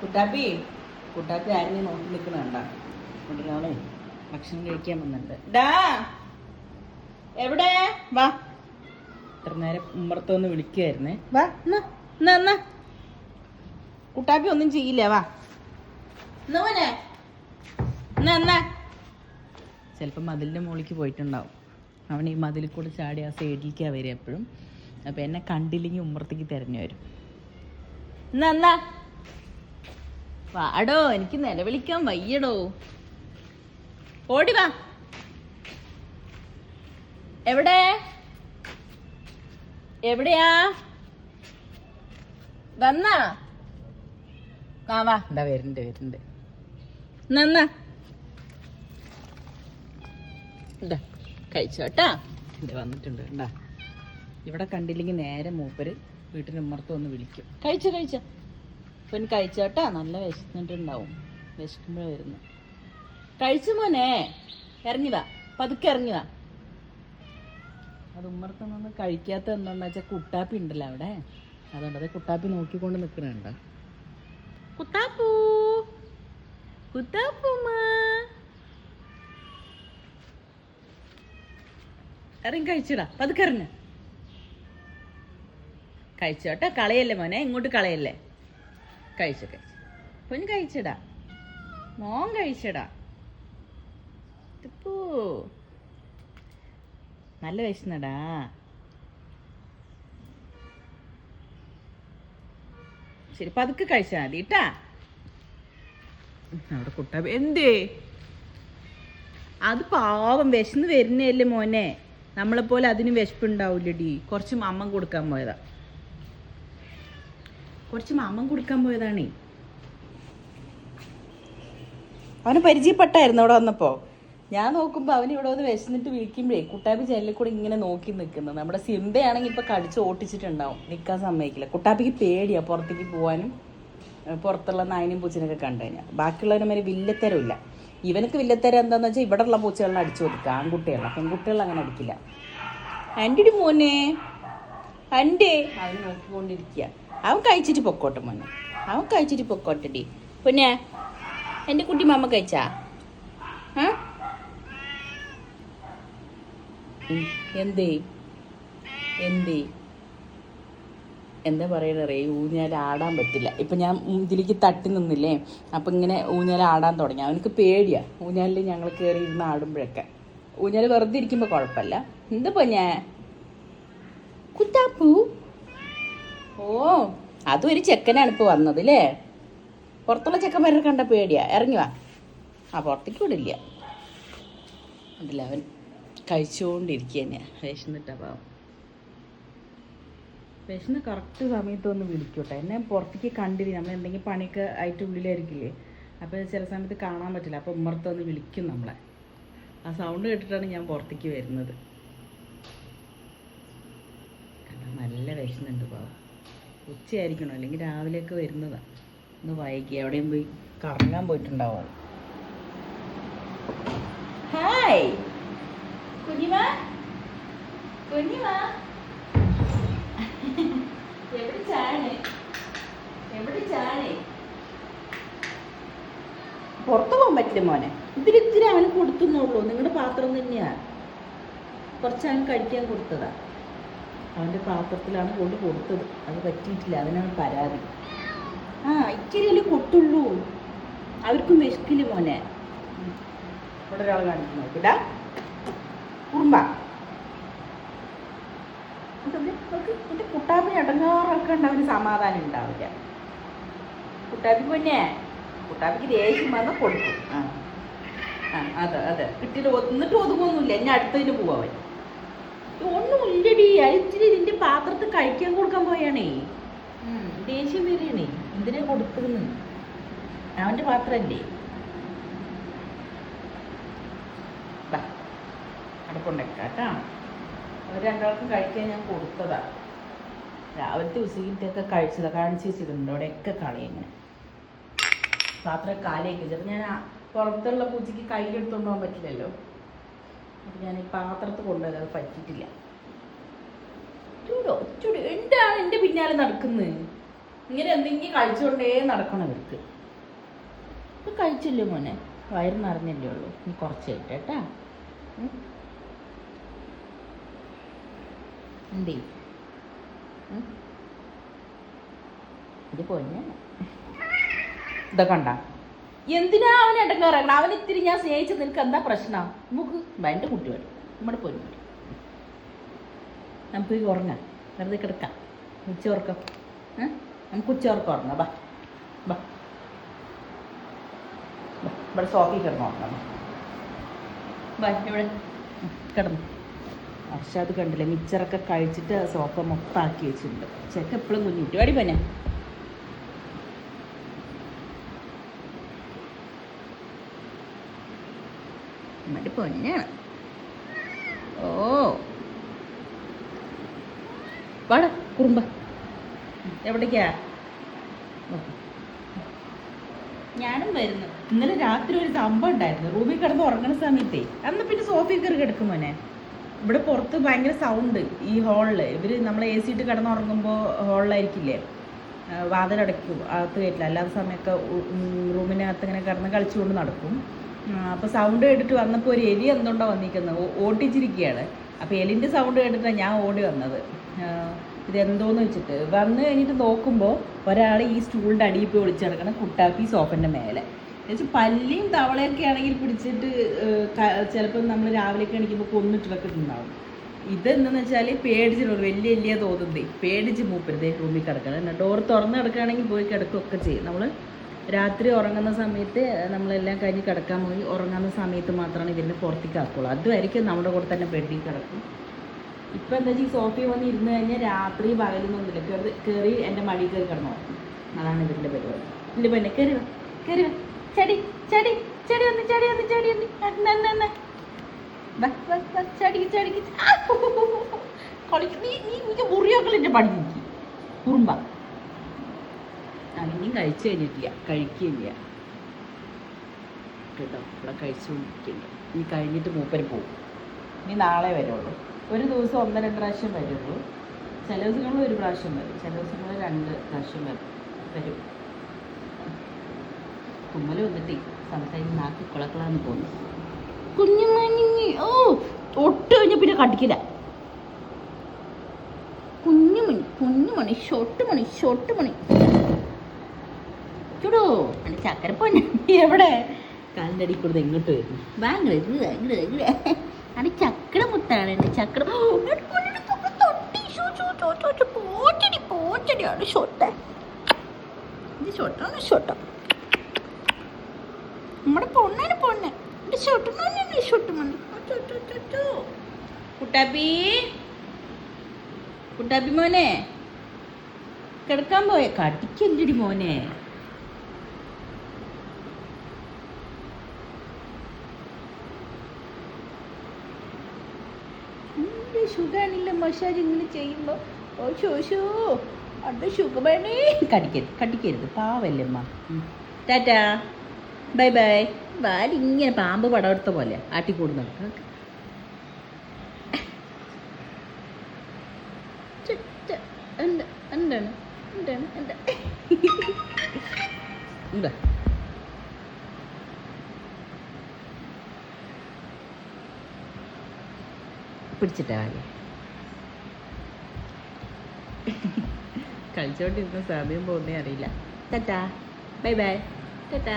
കുട്ടാപ്പി കുട്ടാപ്പി ആരെയും നോക്കി നിൽക്കണണ്ട ഒരാളെ ഭക്ഷണം കഴിക്കാൻ വന്നിട്ട്. ഡാ എവിടെ? വാ. ഇത്ര നേരം ഉമ്മർത്തൊന്ന് വിളിക്കുമായിരുന്നേ വാ എന്നാ കുട്ടാപ്പി ഒന്നും ചെയ്യില്ല വാ. എന്നാ മോനെ. എന്നാ എന്നാ ചിലപ്പോൾ മതിലിന്റെ മുകളിലേക്ക് പോയിട്ടുണ്ടാവും. അവൻ ഈ മതിലിൽ കൂടെ ചാടി ആ സൈഡിലേക്കാണ് വരിക എപ്പോഴും. അപ്പോൾ എന്നെ കണ്ടില്ലെങ്കിൽ ഉമ്മർത്തേക്ക് തിരഞ്ഞു വരും. എന്നാ വാടോ എനിക്ക് നിലവിളിക്കാൻ വയ്യടോ. ഓടി വാ. എവിടെ? എവിടെയാ? വന്നാ? ആ വാ. എന്താ വരുന്നുണ്ട് വരുന്നുണ്ട്. നന്നാ കഴിച്ചോട്ടാ വന്നിട്ടുണ്ട് ഉണ്ടാ ഇവിടെ കണ്ടില്ലെങ്കിൽ നേരെ മൂപ്പര് വീട്ടിന് ഉമ്മർത്ത് വന്ന് വിളിക്കും. കഴിച്ച കഴിച്ച. പെൺ കഴിച്ചോട്ടാ നല്ല വിശന്നിട്ടുണ്ടാവും. വിശക്കുമ്പോഴേ വരുന്നു. കഴിച്ചു മോനെ. ഇറങ്ങി വാ. പതുക്കെ ഇറങ്ങി വാ. അത് ഉമ്മർത്ത് നിന്ന് കഴിക്കാത്ത എന്താണെന്ന് വെച്ചാൽ കുട്ടാപ്പി ഉണ്ടല്ലോ അവിടെ. അതുകൊണ്ട് അത് കുട്ടാപ്പി നോക്കിക്കൊണ്ട് നിൽക്കണുണ്ട കുത്താപ്പൂ കുത്താപ്പൂമ്മ ഇറങ്ങി കഴിച്ചിടാ. പതുക്കെ ഇറങ്ങ. കഴിച്ചോട്ടെ കളയല്ലേ മോനെ? ഇങ്ങോട്ട് കളയല്ലേ? കഴിച്ചു കഴിച്ചു. കുഞ്ഞ് കഴിച്ചിടാ. മോൻ കഴിച്ചിടാ. തിപ്പൂ. നല്ല വിശന്നടാ. ശരി പതുക്കെ കഴിച്ചാൽ മതി കേട്ടാ. അവിടെ കുട്ട എന്തേ? അത് പാവം വിശന്ന് വരുന്നല്ലേ മോനെ. നമ്മളെപ്പോലെ അതിന് വിശപ്പുണ്ടാവില്ലടി കുറച്ച് അമ്മ കൊടുക്കാൻ പോയതാ. കുറച്ച് മാമൻ കൊടുക്കാൻ പോയതാണേ. അവന് പരിചയപ്പെട്ടായിരുന്നു അവിടെ വന്നപ്പോ. ഞാൻ നോക്കുമ്പോൾ അവൻ ഇവിടെ വന്ന് വിശന്നിട്ട് വിളിക്കുമ്പോഴേ കുട്ടാപ്പി ജനലിൽ കൂടെ ഇങ്ങനെ നോക്കി നിൽക്കുന്നത് നമ്മുടെ സിംബയാണെങ്കിൽ ഇപ്പൊ കടിച്ച് ഓട്ടിച്ചിട്ടുണ്ടാവും. നിൽക്കാൻ സമ്മതിക്കില്ല. കുട്ടാപ്പിക്ക് പേടിയാ പുറത്തേക്ക് ഏഹ് പുറത്തുള്ള നായനും പൂച്ചനൊക്കെ കണ്ടു കഴിഞ്ഞാൽ ബാക്കിയുള്ളവരെ വില്ലത്തരമില്ല. ഇവനക്ക് വില്ലത്തരം എന്താന്ന് വെച്ചാൽ ഇവിടെ ഉള്ള പൂച്ചകളെ അടിച്ചു കൊടുക്കുക. ആൺകുട്ടികളെ. പെൺകുട്ടികൾ അങ്ങനെ അടിക്കില്ല. ആന്റിയുടെ മോനെ. അന്റെ അവൻ നോക്കിക്കൊണ്ടിരിക്കുക അവൻ കഴിച്ചിട്ട് പൊക്കോട്ടെ മോനെ. അവൻ കഴിച്ചിട്ട് പൊക്കോട്ടെടി പിന്നെ എന്റെ കുട്ടി മാമ കഴിച്ചാ? ആ. എന്തേ? എന്തേ? എന്താ പറയണേ ഊഞ്ഞാൽ ആടാൻ പറ്റില്ല. ഇപ്പം ഞാൻ ഇതിലേക്ക് തട്ടി നിന്നില്ലേ? അപ്പം ഇങ്ങനെ ഊഞ്ഞാൽ ആടാൻ തുടങ്ങി. അവനക്ക് പേടിയാ. ഊഞ്ഞാലിൽ ഞങ്ങൾ കയറി ഇരുന്ന് ആടുമ്പോഴൊക്കെ. ഊഞ്ഞാൽ വെറുതെ ഇരിക്കുമ്പോൾ കുഴപ്പമില്ല. എന്താ പൊന്നെ? കുത്താപ്പൂ? ഓ അതും ഒരു ചെക്കനാണ് ഇപ്പോൾ വന്നത് അല്ലേ പുറത്തുള്ള ചെക്കന്മാരെ കണ്ട പേടിയാ. ഇറങ്ങി വാ. ആ പുറത്തേക്ക് വിടില്ല. ഉണ്ടല്ല അവൻ കഴിച്ചുകൊണ്ടിരിക്കുക തന്നെയാ വിശന്നിട്ടാ പാവം. വിശന്ന് കറക്റ്റ് സമയത്ത് ഒന്ന് വിളിക്കൂട്ടെ. എന്നെ പുറത്തേക്ക് കണ്ടില്ല നമ്മൾ എന്തെങ്കിലും പണിയൊക്കെ ആയിട്ട് ഉള്ളിലായിരിക്കില്ലേ? അപ്പോൾ ചില സമയത്ത് കാണാൻ പറ്റില്ല. അപ്പോൾ ഉമ്മർത്ത് ഒന്ന് വിളിക്കും നമ്മളെ. ആ സൗണ്ട് കേട്ടിട്ടാണ് ഞാൻ പുറത്തേക്ക് വരുന്നത്. കണ്ടോ, നല്ല വിശന്നുണ്ട് പാവം. ഉച്ചയായിരിക്കണോ. അല്ലെങ്കിൽ രാവിലെയൊക്കെ വരുന്നതാണ് ഒന്ന് വൈകി. എവിടെയും പോയി കറങ്ങാൻ പോയിട്ടുണ്ടാവും. പുറത്തു പോകാൻ പറ്റില്ല മോനെ. ഇതിരി ഇത്തിരി അവന് കൊടുത്തുന്നുള്ളൂ നിങ്ങളുടെ പാത്രം തന്നെയാ. കുറച്ച് അവൻ കഴിക്കാൻ കൊടുത്തതാ. അവന്റെ പാത്രത്തിലാണ് കൊണ്ട് കൊടുത്തത്. അത് പറ്റിയിട്ടില്ല. അതിനാണ് പരാതി. ആ ഇച്ചിരിയല്ലേ കൊട്ടുള്ളൂ. അവർക്കും വിശക്കില്ല മോനെ. ഇവിടെ ഒരാൾ കാണിച്ചു നോക്കിട്ടാ കുറുമ്പ. എന്റെ കുട്ടാപ്പി അടങ്ങാറൊക്കെ ഉണ്ട് അവന് സമാധാനം ഉണ്ടാവില്ല. കുട്ടാപ്പി പൊന്നെ. കുട്ടാപ്പിക്ക് ദേഷ്യം വന്ന കൊടുക്കും. ആ. ആ അതെ അതെ. കിട്ടിയിട്ട് ഒന്നിട്ട് ഒതുങ്ങൊന്നുമില്ല. എന്നെ അടുത്തതിന് പോവാൻ ഒന്നുമില്ലടി അയച്ചിട്ട് ഇതിന്റെ പാത്രത്തിൽ കഴിക്കാൻ കൊടുക്കാൻ പോയാണേ. ദേഷ്യം വരികയാണേ. എന്തിനാ കൊടുക്കുന്നു അവന്റെ പാത്രല്ലേ? ബാ അടുപ്പുണ്ടേക്കാട്ടാ അവർ രണ്ടാൾക്കും കഴിക്കാൻ ഞാൻ കൊടുത്തതാ. രാവിലത്തെ ഉച്ചയിലത്തെയൊക്കെ കഴിച്ചതാ. കാണിച്ച് വെച്ചിട്ടുണ്ട്. അവിടെയൊക്കെ കളയും ഇങ്ങനെ. പാത്രം കാലിയൊക്കെ. വെച്ചത് ഞാൻ പുറത്തുള്ള പൂച്ചയ്ക്ക് കയ്യിലെടുത്തോണ്ട് പോകാൻ പറ്റില്ലല്ലോ. അപ്പം ഞാൻ ഈ പാത്രത്തിൽ കൊണ്ടുപോയത് അത് പറ്റിയിട്ടില്ല. ചൂടോ? ചൂട്. എന്താണ് എന്റെ പിന്നാലെ നടക്കുന്നത്? ഇങ്ങനെ എന്തെങ്കിലും കഴിച്ചുകൊണ്ടേ നടക്കണം ഇവർക്ക്. ഇപ്പൊ കഴിച്ചില്ലേ മോനെ? വയറ് നിറഞ്ഞല്ലേ ഉള്ളൂ. നീ കുറച്ച് കേട്ടാ. എന്തേ? ഇത് പൊന്നെ. ഇതൊക്കെ കണ്ട? എന്തിനാ അവൻ ഇടങ്ങാറാക്കണം അവൻ ഇത്തിരി ഞാൻ സ്നേഹിച്ചത് നിനക്ക് എന്താ പ്രശ്നം? നമുക്ക് എന്റെ കുട്ടി വേണം നമ്മുടെ പൊന്നു വേണം നമുക്ക് ഉറങ്ങാം. വെറുതെ കിടക്കാം. ഉച്ച ഉറക്കം? നമുക്ക് ഉച്ച ഉറക്കം ഉറങ്ങാം. ബാ. ബാ. ഇവിടെ സോഫി കിടന്നു ഉറങ്ങാം. ബാ ഇവിടെ കിടന്നു. പക്ഷെ അത് കണ്ടില്ലേ? മിച്ചറൊക്കെ കഴിച്ചിട്ട് സോഫ മൊത്തമാക്കി വെച്ചിട്ടുണ്ട്. ചെക്ക എപ്പോഴും കുഞ്ഞു കുട്ടി വാടി പന്നെ. മറ്റേ പൊന്നാണ്. ഓ. വാട കുറുമ്പ. എവിടേക്കാ? ഞാനും വരുന്നു. ഇന്നലെ രാത്രി ഒരു സംഭവം ഉണ്ടായിരുന്നു. റൂമിൽ കിടന്ന് ഉറങ്ങുന്ന സമയത്തേ. അന്ന് പിന്നെ സോഫയിൽ കയറി കിടക്കും മോനെ. ഇവിടെ പുറത്ത് ഭയങ്കര സൗണ്ട് ഈ ഹാളിൽ ഇവർ നമ്മൾ എ സി ഇട്ട് കിടന്ന് ഉറങ്ങുമ്പോൾ ഹാളിലായിരിക്കില്ലേ വാതിലടയ്ക്കും. അകത്ത് കയറ്റില്ല. അല്ലാത്ത ഉ- റൂമിനകത്ത് ഇങ്ങനെ കിടന്ന് കളിച്ചുകൊണ്ട് നടക്കും. ആ, അപ്പൊ സൗണ്ട് കേട്ടിട്ട് വന്നപ്പോൾ ഒരു എലി എന്തുകൊണ്ടോ വന്നിരിക്കുന്നത് ഓടിച്ചിരിക്കുകയാണ്. ഓട്ടിച്ചിരിക്കുകയാണ് അപ്പൊ എലിന്റെ സൗണ്ട് കേട്ടിട്ടാണ് ഞാൻ ഓടി വന്നത്. ഇതെന്തോന്ന് വെച്ചിട്ട് വന്ന് കഴിഞ്ഞിട്ട് നോക്കുമ്പോൾ ഒരാൾ ഈ സ്റ്റൂളിന്റെ അടിയിൽ പോയി ഒളിച്ചു കിടക്കണം കുട്ടാപ്പി സോഫന്റെ മേലെ. പല്ലിയും തവളയൊക്കെ ആണെങ്കിൽ പിടിച്ചിട്ട് ചിലപ്പോൾ നമ്മൾ രാവിലെയൊക്കെ എണീക്കുമ്പോൾ കൊന്നിട്ടൊക്കെ ഉണ്ടാവും ഇതെന്തെന്ന് വെച്ചാൽ പേടിച്ചിട്ടുള്ളൂ വലിയ വലിയ തോന്നുന്നേ പേടിച്ച് മൂപ്പരുതേ റൂമിൽ കിടക്കണം. ഡോർ തുറന്ന് കിടക്കുകയാണെങ്കിൽ പോയി കിടക്കുകയൊക്കെ ചെയ്യും. നമ്മൾ രാത്രി ഉറങ്ങുന്ന സമയത്ത് നമ്മളെല്ലാം കഴിഞ്ഞ് കിടക്കാൻ പോയി ഉറങ്ങുന്ന സമയത്ത് മാത്രമാണ് ഇതിന്റെ പുറത്തേക്ക് ആക്കുള്ളൂ. അതുമായിരിക്കും നമ്മുടെ കൂടെ തന്നെ ബെഡിൽ കിടക്കും. ഇപ്പം എന്താ വെച്ചാൽ ഈ സോഫയിൽ വന്ന് ഇരുന്ന് കഴിഞ്ഞാൽ രാത്രി പകലൊന്നുമില്ല കയറി കയറി എന്റെ മടി കയറി കിടന്നു അതാണ് ഇതിന്റെ പരിപാടി. ഇല്ല പിന്നെ കയറി കയറി വാ ചടി ചടി ചടി വന്ന് ചടി വന്ന് ചടി വാ, ചടിക്ക് ചടിക്ക് നീ നീ നീ മുറിയാക്കൽ എന്റെ പടി കുറുമ്പ. ഇനിയും കഴിച്ചു കഴിഞ്ഞിട്ടില്ല കഴിക്കില്ല കേട്ടോ ഇവിടെ കഴിച്ചുകൊണ്ടിരിക്കുന്നുണ്ട് ഇനി കഴിഞ്ഞിട്ട് മൂപ്പര് പോകും ഇനി നാളെ വരുള്ളൂ. ഒരു ദിവസം ഒന്ന് രണ്ട് പ്രാവശ്യം വരുള്ളൂ. ചില ദിവസങ്ങളിൽ ഒരു പ്രാവശ്യം വരും. ചില ദിവസങ്ങളിൽ രണ്ട് പ്രാവശ്യം വരും. വരും. കുമ്മൽ വന്നിട്ട് സംസാരിച്ച് നാക്കി കുളക്കളാന്ന് പോകുന്നു കുഞ്ഞുമണി ഓ ഒട്ട് കഴിഞ്ഞ പിന്നെ കടിക്കില്ല. കുഞ്ഞുമണി കുഞ്ഞുമണി ഷോട്ട് മണി ഷോട്ട് മണി ചുടോ എന്റെ ചക്കരപ്പൊന്നെ എവിടെ? കാലിന്റെ അടി കൊടുത്ത് എങ്ങോട്ട് വരുന്നു? ഭയങ്കര അത് ചക്കര മുത്താണ് എന്റെ ചക്കര ഷോ. പോച്ചടി പോച്ചടിയാണ് ഷൊട്ട്. ഇത് ഷോട്ടാണ് ഷൊട്ട? നമ്മുടെ പൊണ്ണാണ് പൊണ്ണ് എന്റെ ഷോട്ട് ഷൊട്ടുമണ്ണ് കുട്ടാപ്പി. കുട്ടാപ്പി മോനെ. കിടക്കാൻ പോയ. കടിക്കല്ലടി മോനെ. സുഖാണില്ല മസാജ് ഇങ്ങനെ ചെയ്യുമ്പോൾ ഓ ശോശോ അത് സുഖമാണേ കടിക്കരുത് കടിക്കരുത്. പാവല്ലേ അമ്മ ടാറ്റാ. Bye by. വാൽ ഇങ്ങനെ പാമ്പ് പടമെടുത്ത പോലെ ആട്ടിക്കൂട് നടക്കുക എന്താണ്? എന്താണ്? എന്താണ് എന്താ? എന്താ പിടിച്ചിട്ടാ കാര്യം കളിച്ചോണ്ടിരുന്ന സമയം പോകുന്നേ അറിയില്ല. ടാറ്റാ. Bye bye. ടാറ്റാ.